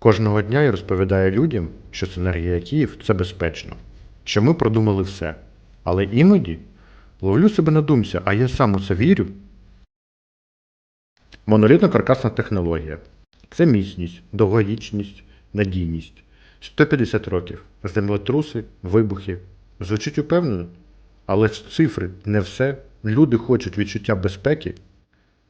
Кожного дня я розповідаю людям, що Синергія Київ це безпечно, що ми продумали все. Але іноді ловлю себе на думці, а я сам у це вірю. Монолітна каркасна технологія це міцність, довговічність, надійність. 150 років. Землетруси, вибухи. Звучить упевнено, але цифри не все. Люди хочуть відчуття безпеки.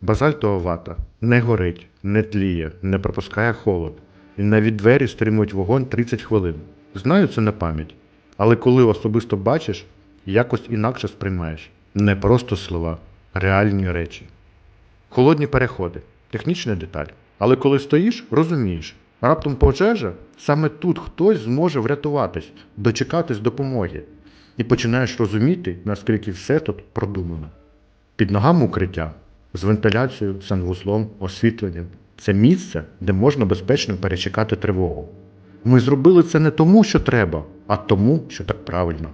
Базальтова вата не горить, не тліє, не пропускає холод. Навіть двері стримують вогонь 30 хвилин. Знаю це на пам'ять. Але коли особисто бачиш, якось інакше сприймаєш. Не просто слова, реальні речі. Холодні переходи, технічна деталь. Але коли стоїш, розумієш, раптом пожежа, саме тут хтось зможе врятуватись, дочекатись допомоги. І починаєш розуміти, наскільки все тут продумано. Під ногами укриття з вентиляцією, санвузлом, освітленням. Це місце, де можна безпечно перечекати тривогу. Ми зробили це не тому, що треба, а тому, що так правильно.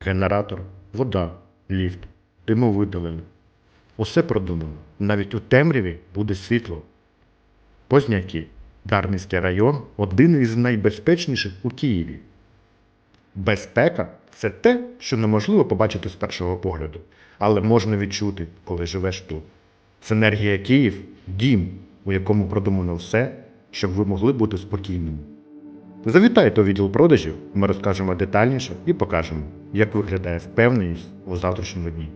Генератор, вода, ліфт, димовидалення. Усе продумано. Навіть у темряві буде світло. Позняки. Дарницький район один із найбезпечніших у Києві. Безпека це те, що неможливо побачити з першого погляду, але можна відчути, коли живеш тут. Синергія Київ дім, у якому продумано все, щоб ви могли бути спокійними. Завітайте у відділ продажів, ми розкажемо детальніше і покажемо, як виглядає впевненість у завтрашньому дні.